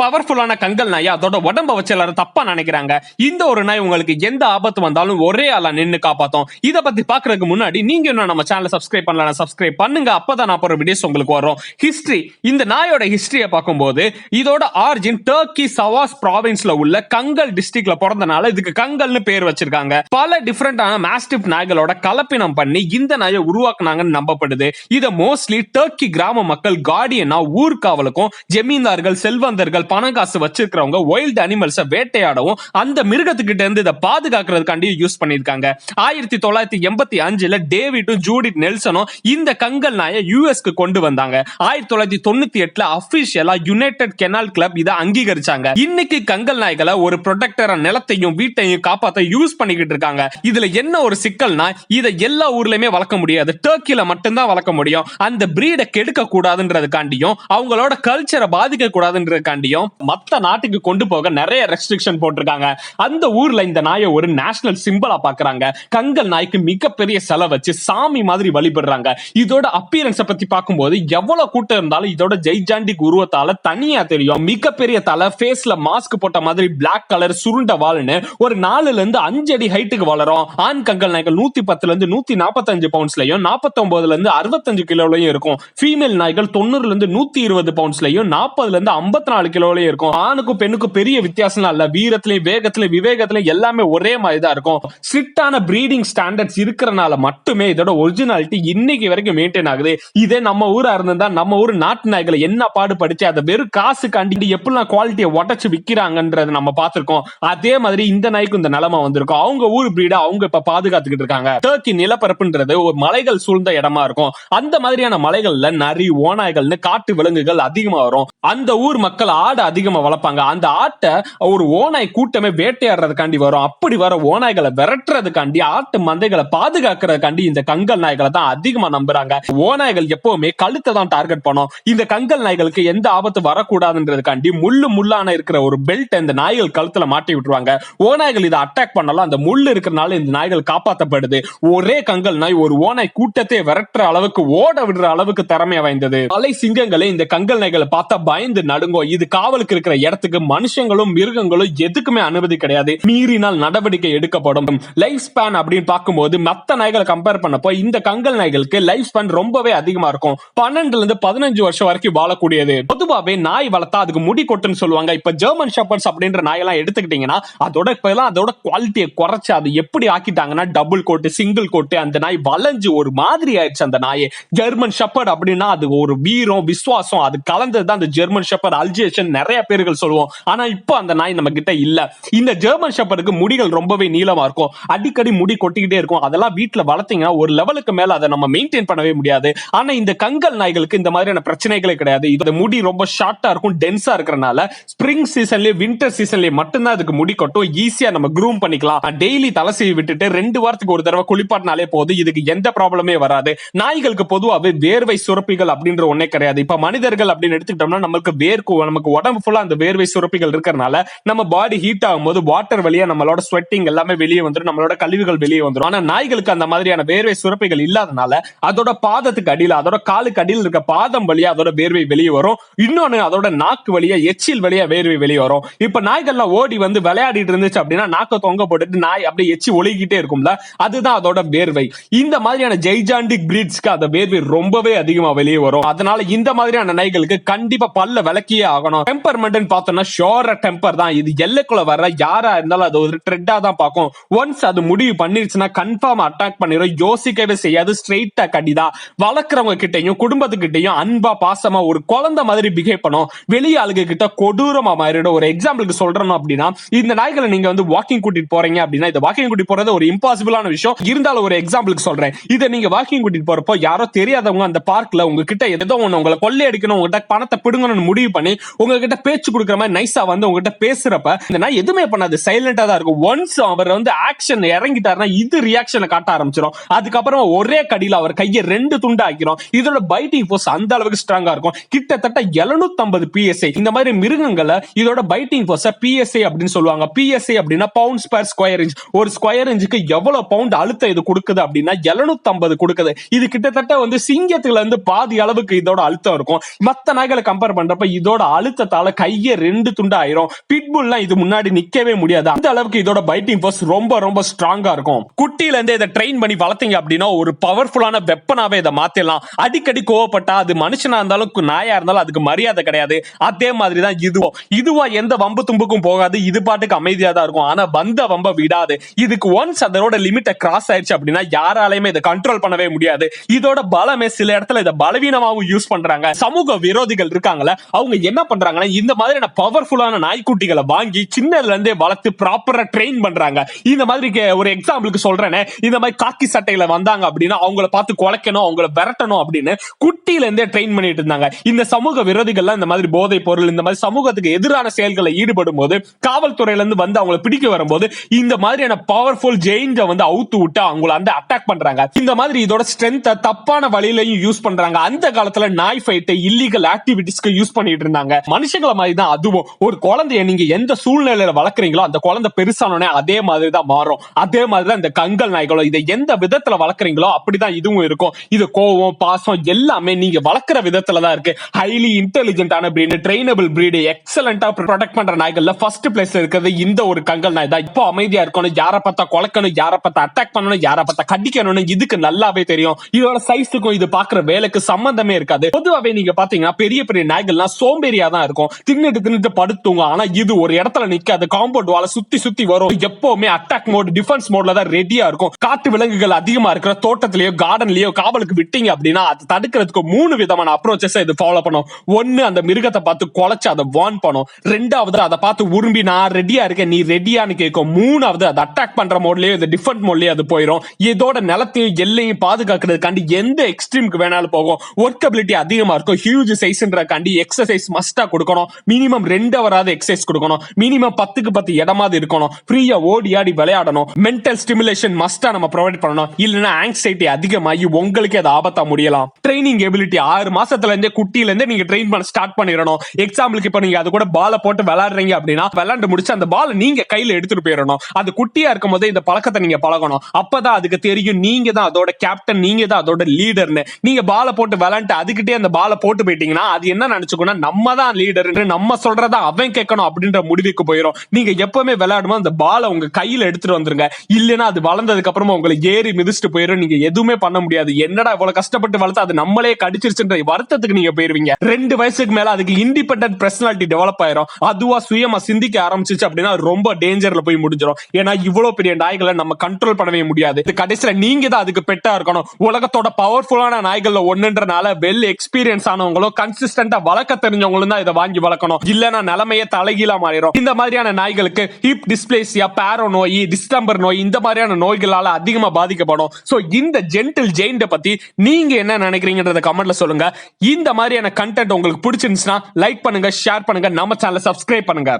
பவர்ஃபுல்லான கங்கல் நாய். அதோட உடம்ப வச்சு எல்லாரும் தப்பா நினைக்கிறாங்க. இந்த ஒரு நாய் உங்களுக்கு எந்த ஆபத்து வந்தாலும் ஒரே ஆளா நின்னு காப்பாத்தும். இத பத்தி பாக்குறதுக்கு முன்னாடி நீங்க இன்னும் நம்ம சேனலை சப்ஸ்கிரைப் பண்ணலாம் சப்ஸ்கிரைப் பண்ணுங்க. அப்பதான் நான் போற வீடியோஸ் உங்களுக்கு வரும். ஹிஸ்டரி இந்த நாயோட ஹிஸ்டரியை பார்க்கும்போது இதோட ஆரிஜின் டர்க்கி சவாஸ் ப்ராவின்ஸ்ல உள்ள கங்கல் டிஸ்ட்ரிக்ட்ல பிறந்தனால இதுக்கு கங்கல்னு பேர் வச்சிருக்காங்க. பல டிஃப்ரெண்டான மாஸ்டிப் நாய்களோட கலப்பினம் பண்ணி இந்த நாயை உருவாக்குனாங்கன்னு நம்பப்படுது. இதை மோஸ்ட்லி டர்க்கி கிராம மக்கள் கார்டியனா ஊர்காவலுக்கும் ஜமீன்தார்கள் செல்வந்தர்கள் பணம் காசு வச்சிருக்கிறவங்க வைல்ட் அனிமல்ஸை வேட்டையாடவும் அந்த மிருகத்துக்கிட்ட இருந்து இதை பாதுகாக்கிறதுக்காண்டி யூஸ் பண்ணிருக்காங்க ஆயிரத்தி தொள்ளாயிரத்தி எண்பத்தி அஞ்சுல டேவிட்டும் ஜூடிட் நெல்சனும் இந்த கங்கல் நாயை யூஎஸ்க்கு கொண்டு வந்தாங்க. ஆயிரத்தி தொள்ளாயிரத்தி தொண்ணூத்தி எட்டுல அபிஷியலா யுனைடெட் கெனால் கிளப் இதை அங்கீகரிச்சாங்க. இன்னைக்கு கங்கல் நாய்களை ஒரு ப்ரொடெக்டரா நிலத்தையும் வீட்டையும் காப்பாத்த யூஸ் பண்ணிக்கிட்டு இருக்காங்க. இதுல என்ன ஒரு சிக்கல்னா இதை எல்லா ஊர்லயுமே வளர்க்க முடியாது. டர்க்கில மட்டும்தான் வளர்க்க முடியும். அந்த பிரீடை கெடுக்க கூடாதுன்றதுக்காண்டியும் அவங்களோட கல்ச்சரை பாதிக்க கூடாதுன்றதுக்காண்டியும் மத்த நாட்டுக்கு கொண்டு போக நிறைய ரெஸ்ட்ரிக்ஷன் போட்டிருக்காங்க. அந்த ஊர்ல இந்த நாயை ஒரு நேஷனல் சிம்பிளா பாக்குறாங்க. கங்கல் நாய்க்கு மிகப்பெரிய செலவு வச்சு சாமி மாதிரி வழிபடுறாங்க. இதோட அப்பியரன்ஸ் பத்தி பார்க்கும்போது எவ்வளவு கூட்டம் இருந்தாலும் இதோட ஜெய்ஜாண்டிக் உருவத்தால தனியா தெரியும். மிகப்பெரிய தலை ஃபேஸ்ல மாஸ்க் போட்ட மாதிரி பிளாக் கலர் சுருண்ட வால்னு ஒரு நாலுல இருந்து அஞ்சு அடி ஹைட்டுக்கு வளரும். ஆண் கங்கல் நாய்கள் நூத்தி பத்துல இருந்து நூத்தி நாற்பத்தஞ்சு பவுண்ட்ஸ்லயும் நாற்பத்தொன்பதுல இருந்து அறுபத்தஞ்சு கிலோலையும் இருக்கும். ஃபீமேல் நாய்கள் தொண்ணூறுல இருந்து நூத்தி இருபது பவுண்ட்ஸ்லயும் நாற்பதுல இருந்து ஐம்பத்தி நாலு கிலோ கிலோலயே இருக்கும். ஆணுக்கும் பெண்ணுக்கும் பெரிய வித்தியாசம் இல்ல. வீரத்திலையும் வேகத்திலையும் விவேகத்திலையும் எல்லாமே ஒரே மாதிரி தான் இருக்கும். ஸ்ட்ரிக்டான பிரீடிங் ஸ்டாண்டர்ட்ஸ் இருக்கிறனால மட்டுமே இதோட ஒரிஜினாலிட்டி இன்னைக்கு வரைக்கும் மெயின்டைன் ஆகுது. இதே நம்ம ஊரா இருந்திருந்தா நம்ம ஊர் நாட்டு நாய்களை என்ன பாடு படிச்சு அதை வெறும் காசு காண்டி எப்படிலாம் குவாலிட்டியை உடச்சு விக்கிறாங்கன்றத நம்ம பார்த்திருக்கோம். அதே மாதிரி இந்த நாய்க்கு இந்த நிலைமை வந்திருக்கும். அவங்க ஊர் பிரீட அவங்க இப்ப பாதுகாத்துக்கிட்டு இருக்காங்க. டர்க்கி நிலப்பரப்புன்றது ஒரு மலைகள் சூழ்ந்த இடமா இருக்கும். அந்த மாதிரியான மலைகள்ல நரி ஓநாய்கள்னு காட்டு விலங்குகள் அதிகமா வரும். அந்த ஊர் மக்கள் ஆடு அதிகமா வளர்ப்பாங்க. அந்த ஆட்டை ஒரு ஓநாய் கூட்டமே வேட்டையாடுறதுக்காண்டி வரும். அப்படி வர ஓநாய்களை விரட்டுறதுக்காண்டி ஆட்டு மந்தைகளை பாதுகாக்கிறதுக்காண்டி இந்த கங்கல் நாய்களை தான் அதிகமா நம்புறாங்க. ஓநாய்கள் எப்பவுமே கழுத்தை தான் டார்கெட் பண்ணும். இந்த கங்கல் நாய்களுக்கு எந்த ஆபத்து வரக்கூடாதுன்றதுக்காண்டி முள்ளு முள்ளான இருக்கிற ஒரு பெல்ட் இந்த நாய்கள் கழுத்துல மாட்டி விட்டுருவாங்க. ஓநாய்கள் இதை அட்டாக் பண்ணலாம். அந்த முள் இருக்கிறனால இந்த நாய்கள் காப்பாத்தப்படுது. ஒரே கங்கல் நாய் ஒரு ஓநாய் கூட்டத்தை விரட்டுற அளவுக்கு ஓட விடுற அளவுக்கு திறமையா வாய்ந்தது. பலை சிங்கங்களே இந்த கங்கல் நாய்களை பார்த்தா பயந்து நடுங்கும். இது காவலுக்கு இருக்கிற இடத்துக்கு மனுஷங்களும் மிருகங்களும் எதுக்குமே அனுமதி கிடையாது. மீறினால் நடவடிக்கை எடுக்கப்படும். லைஃப் ஸ்பேன் அப்படின்னு பார்க்கும்போது மத்த நாய்களை கம்பேர் பண்ணப்போ இந்த கங்கல் நாய்களுக்கு லைஃப் ஸ்பேன் ரொம்பவே அதிகமா இருக்கும். பன்னெண்டுல இருந்து பதினஞ்சு வருஷம் வரைக்கும் வாழக்கூடியது. பொதுவாகவே நாய் வளர்த்தா அதுக்கு முடி கொட்டுன்னு சொல்லுவாங்க. இப்ப ஜெர்மன் ஷெப்பர்ட்ஸ் அப்படின்ற நாயெல்லாம் எடுத்துக்கிட்டீங்கன்னா அதோட இப்பெல்லாம் அதோட குவாலிட்டியை குறைச்சு அது எப்படி ஆக்கிட்டாங்கன்னா டபுள் கோட்டு சிங்கிள் கோட்டு அந்த நாய் வளைஞ்சு ஒரு மாதிரி ஆயிடுச்சு அந்த நாயை. ஜெர்மன் ஷெப்பர்ட் அப்படின்னா அது ஒரு வீரம் விசுவாசம் அது கலந்தது தான் அந்த ஜெர்மன் ஷப்பர் அல்ஜேஷன் நிறைய பேர்கள் சொல்லுவோம் ஆனா இப்போ அந்த நாய் நம்ம கிட்ட இல்ல. இந்த ஜெர்மன் ஷெப்பருக்கு முடிகள் ரொம்பவே நீளமா இருக்கும். அடிக்கடி முடி கொட்டிக்கிட்டே இருக்கும். அதெல்லாம் வீட்டுல வளர்த்தீங்கன்னா ஒரு லெவலுக்கு மேல அதை நம்ம மெயின்டைன் பண்ணவே முடியாது. ஆனா இந்த கங்கல் நாய்களுக்கு இந்த மாதிரியான பிரச்சனைகளே கிடையாது. இது முடி ரொம்ப ஷார்ட்டா இருக்கும் டென்ஸா இருக்கிறனால ஸ்ப்ரிங் சீசன்லயே வின்டர் சீசன்லயே மட்டும்தான் அதுக்கு முடி கொட்டும். ஈஸியா நம்ம க்ரூம் பண்ணிக்கலாம். டெய்லி தலை விட்டுட்டு ரெண்டு வாரத்துக்கு ஒரு தடவை குளிப்பாட்டினாலே போதும். இதுக்கு எந்த ப்ராப்ளமே வராது. நாய்களுக்கு பொதுவாகவே வேர்வை சுரப்பிகள் அப்படின்ற ஒன்னே கிடையாது. இப்ப மனிதர்கள் அப்படின்னு எடுத்துக்கிட்டோம்னா நமக்கு வேர்க்கும் நமக்கு உடம்பு ஃபுல்லா அந்த வேர்வை சுரப்பிகள் இருக்கிறனால நம்ம பாடி ஹீட் ஆகும்போது வாட்டர் வழியா நம்மளோட ஸ்வெட்டிங் எல்லாமே வெளியே வந்துடும் நம்மளோட கழிவுகள் வெளியே வந்துடும் ஆனா நாய்களுக்கு அந்த மாதிரியான வேர்வை சுரப்பிகள் இல்லாதனால அதோட பாதத்துக்கு அடியில அதோட காலுக்கு அடியில் இருக்க பாதம் வழியா அதோட வேர்வை வெளியே வரும். இன்னொன்னு அதோட நாக்கு வழியா எச்சில் வழியா வேர்வை வெளியே வரும். இப்ப நாய்கள்லாம் ஓடி வந்து விளையாடிட்டு இருந்துச்சு அப்படின்னா நாக்க தொங்க போட்டுட்டு நாய் அப்படியே எச்சி ஒழுகிட்டே இருக்கும்ல அதுதான் அதோட வேர்வை. இந்த மாதிரியான ஜெய்ஜாண்டிக் பிரீட்ஸ்க்கு அந்த வேர்வை ரொம்பவே அதிகமா வெளியே வரும். அதனால இந்த மாதிரியான நாய்களுக்கு கண்டிப்பா பல்ல விளக்கியே ஆகணும். டெம்பர்மெண்ட்னு பார்த்தோம்னா ஷோர டெம்பர் தான். இது எல்லைக்குள்ள வர யாரா இருந்தாலும் அது ஒரு ட்ரெட்டா தான் பார்க்கும். ஒன்ஸ் அது முடிவு பண்ணிருச்சுன்னா கன்ஃபார்ம் அட்டாக் பண்ணிடும் யோசிக்கவே செய்யாது. ஸ்ட்ரெயிட்டா கடிதான் வளர்க்குறவங்க கிட்டயும் குடும்பத்துக்கிட்டையும் அன்பா பாசமா ஒரு குழந்தை மாதிரி பிஹேவ் பண்ணும். வெளிய ஆளுங்க கிட்ட கொடூரமா மாறிடும். ஒரு எக்ஸாம்பிளுக்கு சொல்றோம் அப்படின்னா இந்த நாய்களை நீங்க வந்து வாக்கிங் கூட்டிட்டு போறீங்க அப்படின்னா இந்த வாக்கிங் கூட்டிட்டு போறது ஒரு இம்பாசிபிளான விஷயம். இருந்தாலும் ஒரு எக்ஸாம்பிளுக்கு சொல்றேன். இதை நீங்க வாக்கிங் கூட்டிட்டு போறப்போ யாரோ தெரியாதவங்க அந்த பார்க்ல உங்ககிட்ட ஏதோ ஒண்ணு உங்களை கொள்ளை அடிக்கணும் உங்ககிட்ட பணத்தை பிடுங்கணும்னு முடிவு பண்ணி உங்க உங்ககிட்ட பேச்சு கொடுக்குற மாதிரி நைஸா வந்து உங்ககிட்ட பேசுறப்ப இந்த நாய் எதுவுமே பண்ணாது. சைலண்டா தான் இருக்கும். ஒன்ஸ் அவர் வந்து ஆக்ஷன் இறங்கிட்டாருன்னா இது ரியாக்ஷனை காட்ட ஆரம்பிச்சிடும் அதுக்கப்புறம் ஒரே கடியில் அவர் கையை ரெண்டு துண்டு ஆக்கிரும். இதோட பைட்டிங் ஃபோர்ஸ் அந்த அளவுக்கு ஸ்ட்ராங்கா இருக்கும். கிட்டத்தட்ட 750 பிஎஸ்ஐ இந்த மாதிரி மிருகங்களை இதோட பைட்டிங் ஃபோர்ஸ் பிஎஸ்ஐ அப்படின்னு சொல்லுவாங்க. பிஎஸ்ஐ அப்படின்னா பவுண்ட்ஸ் per ஸ்கொயர் இன்ச் ஒரு ஸ்கொயர் இன்ச்சுக்கு எவ்வளவு பவுண்ட் அழுத்தம் இது கொடுக்குது அப்படின்னா 750 கொடுக்குது. இது கிட்டத்தட்ட வந்து சிங்கத்துல இருந்து பாதி அளவுக்கு இதோட அழுத்தம் இருக்கும். மற்ற நாய்களை கம்பேர் பண்றப்ப இதோட அழுத்தம் அழுத்தத்தால கைய ரெண்டு துண்டா ஆயிரும் பிட்புல்லாம் இது முன்னாடி நிக்கவே முடியாது. அந்த அளவுக்கு இதோட பைட்டிங் ஃபோர்ஸ் ரொம்ப ரொம்ப ஸ்ட்ராங்கா இருக்கும். குட்டியில இருந்தே இதை ட்ரெயின் பண்ணி வளர்த்தீங்க அப்படின்னா ஒரு பவர்ஃபுல்லான வெப்பனாவே இதை மாத்திடலாம் அடிக்கடி கோவப்பட்டா அது மனுஷனா இருந்தாலும் நாயா இருந்தாலும் அதுக்கு மரியாதை கிடையாது. அதே மாதிரி தான் இதுவும். இதுவா எந்த வம்பு தும்புக்கும் போகாது. இது பாட்டுக்கு அமைதியா தான் இருக்கும். ஆனா வந்த வம்ப விடாது. இதுக்கு ஒன்ஸ் அதோட லிமிட்டை கிராஸ் ஆயிடுச்சு அப்படின்னா யாராலையுமே இதை கண்ட்ரோல் பண்ணவே முடியாது. இதோட பலமே சில இடத்துல இதை பலவீனமாவும் யூஸ் பண்றாங்க. சமூக விரோதிகள் இருக்காங்களே அவங்க என்ன பண்றாங்க? பண்றாங்கன்னா இந்த மாதிரியான பவர்ஃபுல்லான நாய்க்குட்டிகளை வாங்கி சின்னதுல இருந்தே வளர்த்து ப்ராப்பரா ட்ரெயின் பண்றாங்க. இந்த மாதிரி ஒரு எக்ஸாம்பிளுக்கு சொல்றேனே இந்த மாதிரி காக்கி சட்டையில வந்தாங்க அப்படின்னா அவங்கள பார்த்து குலைக்கணும் அவங்கள விரட்டணும் அப்படின்னு குட்டியில இருந்தே ட்ரெயின் பண்ணிட்டு இருந்தாங்க. இந்த சமூக விரோதிகள்லாம் இந்த மாதிரி போதை பொருள் இந்த மாதிரி சமூகத்துக்கு எதிரான செயல்களை ஈடுபடும் போது காவல்துறையில இருந்து வந்து அவங்களை பிடிக்க வரும்போது இந்த மாதிரியான பவர்ஃபுல் ஜெயின்ஸ வந்து அவுத்து விட்டு அவங்கள வந்து அட்டாக் பண்றாங்க. இந்த மாதிரி இதோட ஸ்ட்ரென்த்தை தப்பான வழியிலையும் யூஸ் பண்றாங்க. அந்த காலத்துல நாய் ஃபைட்டை இல்லீகல் ஆக்டிவிட்டிஸ்க்கு யூஸ் பண்ணிட்டு இருந்தாங்க. மனுஷங்களை மாதிரி தான் அதுவும். ஒரு குழந்தைய நீங்க எந்த சூழ்நிலையில வளர்க்குறீங்களோ அந்த குழந்தை பெருசானோடனே அதே மாதிரி தான் மாறும். அதே மாதிரி தான் இந்த கங்கல் நாய்களோ இதை எந்த விதத்துல வளர்க்குறீங்களோ அப்படிதான் இதுவும் இருக்கும். இது கோவம் பாசம் எல்லாமே நீங்க வளர்க்குற விதத்துல தான் இருக்கு ஹைலி இன்டெலிஜென்டான பிரீடு ட்ரெயினபிள் பிரீடு எக்ஸலண்டா ப்ரொடெக்ட் பண்ற நாய்கள்ல ஃபர்ஸ்ட் பிளேஸ்ல இருக்கிறது இந்த ஒரு கங்கல் நாய் தான் இப்போ அமைதியா இருக்கணும் யாரை பார்த்தா குழக்கணும் யாரை பார்த்தா அட்டாக் பண்ணணும் யாரை பார்த்தா கடிக்கணும்னு இதுக்கு நல்லாவே தெரியும். இதோட சைஸுக்கும் இது பாக்குற வேலைக்கு சம்பந்தமே இருக்காது. பொதுவாகவே நீங்க பாத்தீங்கன்னா பெரிய பெரிய நாய்கள்லாம் சோம்பேறியா தான் இருக்கும். தின்னுட்டு தின்னுட்டு படுத்துங்க. ஆனா இது ஒரு இடத்துல நிக்காது. காம்பவுண்ட் வாழ சுத்தி சுத்தி வரும். எப்பவுமே அட்டாக் மோட் டிஃபென்ஸ் மோட்ல தான் ரெடியா இருக்கும். காட்டு விலங்குகள் அதிகமா இருக்கிற தோட்டத்திலேயோ கார்டன்லயோ காவலுக்கு விட்டீங்க அப்படின்னா அதை தடுக்கிறதுக்கு மூணு விதமான அப்ரோச்சஸ் இது ஃபாலோ பண்ணும். ஒன்னு அந்த மிருகத்தை பார்த்து குலைச்சு அதை வார்ன் பண்ணும். ரெண்டாவது அதை பார்த்து உரும்பி நான் ரெடியா இருக்கேன் நீ ரெடியான்னு கேட்கும். மூணாவது அதை அட்டாக் பண்ற மோட்லயோ இந்த டிஃபெண்ட் மோட்லயோ அது போயிடும் இதோட நிலத்தையும் எல்லையும் பாதுகாக்கிறதுக்காண்டி எந்த எக்ஸ்ட்ரீமுக்கு வேணாலும் போகும். ஒர்க்கபிலிட்டி அதிகமா இருக்கும். ஹியூஜ் சைஸ்ன்றக்காண்டி எக்ஸசைஸ் மஸ்டா கொடுக்கணும். மினிமம் ரெண்டு அவராது எக்ஸசைஸ் கொடுக்கணும். மினிமம் பத்துக்கு பத்து இடமாவது இருக்கணும். ஃப்ரீயா ஓடி ஆடி விளையாடணும். மென்டல் ஸ்டிமுலேஷன் மஸ்டா நம்ம ப்ரொவைட் பண்ணணும். இல்லைன்னா ஆங்ஸைட்டி அதிகமாகி உங்களுக்கு அது ஆபத்தா முடியலாம். ட்ரைனிங் எபிலிட்டி ஆறு மாசத்துல இருந்தே குட்டில இருந்தே நீங்க ட்ரெயின் பண்ண ஸ்டார்ட் பண்ணிடணும். எக்ஸாம்பிளுக்கு இப்ப நீங்க அது கூட பால போட்டு விளையாடுறீங்க அப்படின்னா விளையாண்டு முடிச்சு அந்த பால் நீங்க கையில எடுத்துட்டு போயிடணும். அது குட்டியா இருக்கும் போதே இந்த பழக்கத்தை நீங்க பழகணும். அப்பதான் அதுக்கு தெரியும் நீங்க தான் அதோட கேப்டன் நீங்க தான் அதோட லீடர்னு நீங்க பால போட்டு விளையாண்டு அதுக்கிட்டே அந்த பால போட்டு போயிட்டீங்கன்னா அது என்ன நினைச்சுக்கோன்னா நம்ம தான் லீடர் நம்ம சொல்றத அவன் கேட்கணும் அப்படின்ற முடிவுக்கு போயிடும் நீங்க எப்பவுமே விளையாடும்போது அந்த பாலை உங்க கையில எடுத்துட்டு வந்துருங்க. இல்லைன்னா அது வளர்ந்ததுக்கு அப்புறமா உங்களை ஏறி மிதிச்சுட்டு போயிடும் நீங்க எதுவுமே பண்ண முடியாது. என்னடா இவ்வளவு கஷ்டப்பட்டு வளர்த்து அது நம்மளே கடிச்சிருச்சுன்ற வருத்தத்துக்கு நீங்க போயிருவீங்க. ரெண்டு வயசுக்கு மேல அதுக்கு இண்டிபெண்டன்ட் பர்சனாலிட்டி டெவலப் ஆயிரும். அதுவா சுயமா சிந்திக்க ஆரம்பிச்சிச்சு அப்படின்னா ரொம்ப டேஞ்சர்ல போய் முடிஞ்சிடும் ஏன்னா இவ்வளவு பெரிய நாய்களை நம்ம கண்ட்ரோல் பண்ணவே முடியாது. கடைசியில நீங்க தான் அதுக்கு பெட்டா இருக்கணும். உலகத்தோட பவர்ஃபுல்லான நாய்கள்ல ஒண்ணுன்றனால வெல் எக்ஸ்பீரியன்ஸ் ஆனவங்களும் கன்சிஸ்டன்டா வளர்க்க தெரிஞ்சவங்களும் தான் இதை வாங்கி வளர்க்கணும். இல்லைன்னா நிலைமையே தலைகீழா மாறிடும் இந்த மாதிரியான நாய்களுக்கு ஹிப் டிஸ்பிளேசியா பேரோ நோய் டிஸ்டம்பர் நோய் இந்த மாதிரியான நோய்களால அதிகமா பாதிக்கப்படும். சோ இந்த ஜென்டில் ஜெயின்ட பத்தி நீங்க என்ன நினைக்கிறீங்கன்றத கமெண்ட்ல சொல்லுங்க. இந்த மாதிரியான கண்டென்ட் உங்களுக்கு பிடிச்சிருந்துச்சுன்னா லைக் பண்ணுங்க ஷேர் பண்ணுங்க. நம்ம சேனலை சப்ஸ்கிரைப் பண்ணுங்க.